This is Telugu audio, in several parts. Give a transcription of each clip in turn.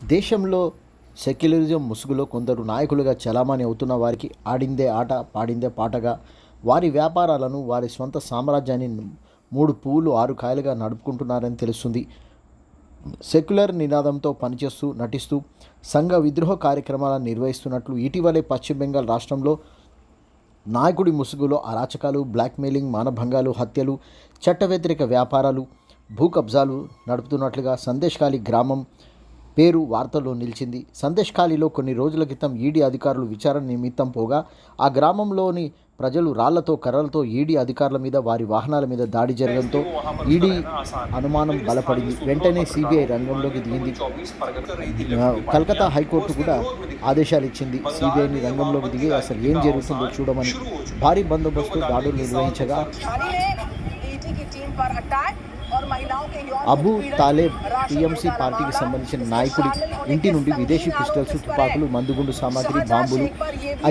దేశంలో సెక్యులరిజం ముసుగులో కొందరు నాయకులుగా చలామణి అవుతున్న వారికి ఆడిందే ఆట పాడిందే పాటగా వారి వ్యాపారాలను వారి స్వంత సామ్రాజ్యాన్ని మూడు పువ్వులు ఆరు కాయలుగా నడుపుకుంటున్నారని తెలుస్తుంది. సెక్యులర్ నినాదంతో పనిచేస్తూ నటిస్తూ సంఘ విద్రోహ కార్యక్రమాలను నిర్వహిస్తున్నట్లు ఇటీవలే పశ్చిమ బెంగాల్ రాష్ట్రంలో నాయకుడి ముసుగులో అరాచకాలు బ్లాక్మెయిలింగ్ మానభంగాలు హత్యలు చట్టవ్యతిరేక వ్యాపారాలు భూ కబ్జాలు నడుపుతున్నట్లుగా సందేశ్కాలి గ్రామం పేరు వార్తల్లో నిలిచింది. సందేశ్ ఖాళీలో కొన్ని రోజుల క్రితం ఈడీ అధికారులు విచారణ నిమిత్తం పోగా ఆ గ్రామంలోని ప్రజలు రాళ్ళతో కర్రలతో ఈడీ అధికారుల మీద వారి వాహనాల మీద దాడి జరగడంతో ఈడీ అనుమానం బలపడింది. వెంటనే సిబిఐ రంగంలోకి దిగింది. కలకత్తా హైకోర్టు కూడా ఆదేశాలు ఇచ్చింది. సిబిఐని రంగంలోకి దిగి అసలు ఏం జరుగుతుందో చూడమని భారీ బందోబస్తు దాడులు నిర్వహించగా అబు తాలేబ్ టీఎంసీ పార్టీకి సంబంధించిన నాయకుడి ఇంటి నుండి విదేశీ పిస్టల్స్ తుపాకులు మందుగుండు సామాగ్రి బాంబులు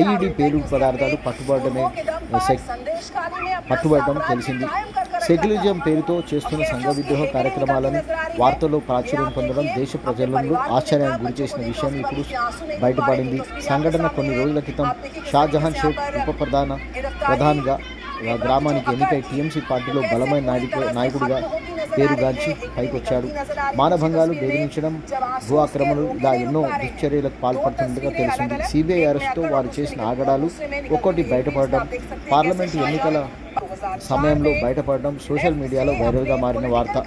ఐఈడి పేరు పదార్థాలు పట్టుబడమే పట్టుబడటం తెలిసింది. సెక్యులరిజం పేరుతో చేస్తున్న సంఘ విద్రోహ కార్యక్రమాలను వార్తల్లో ప్రాచుర్యం పొందడం దేశ ప్రజలను ఆశ్చర్యానికి గురి చేసిన విషయం ఇప్పుడు బయటపడింది. సంఘటన కొన్ని రోజుల క్రితం షాజహాన్ షేక్ ఉప ప్రధాన ప్రధానిగా గ్రామానికి ఎన్నికై టీఎంసీ పార్టీలో బలమైన నాయకు నాయకుడిగా పేరుగాంచి పైకొచ్చాడు. మానభంగాలు బెదిరించడం భూ ఆక్రమణలు ఇలా ఎన్నో దుశ్చర్యలకు పాల్పడుతున్నట్టుగా తెలిసింది సిబిఐ అరెస్ట్తో వారు చేసిన ఆగడాలు ఒక్కోటి బయటపడడం పార్లమెంట్ ఎన్నికల సమయంలో బయటపడడం సోషల్ మీడియాలో వైరల్గా మారిన వార్త.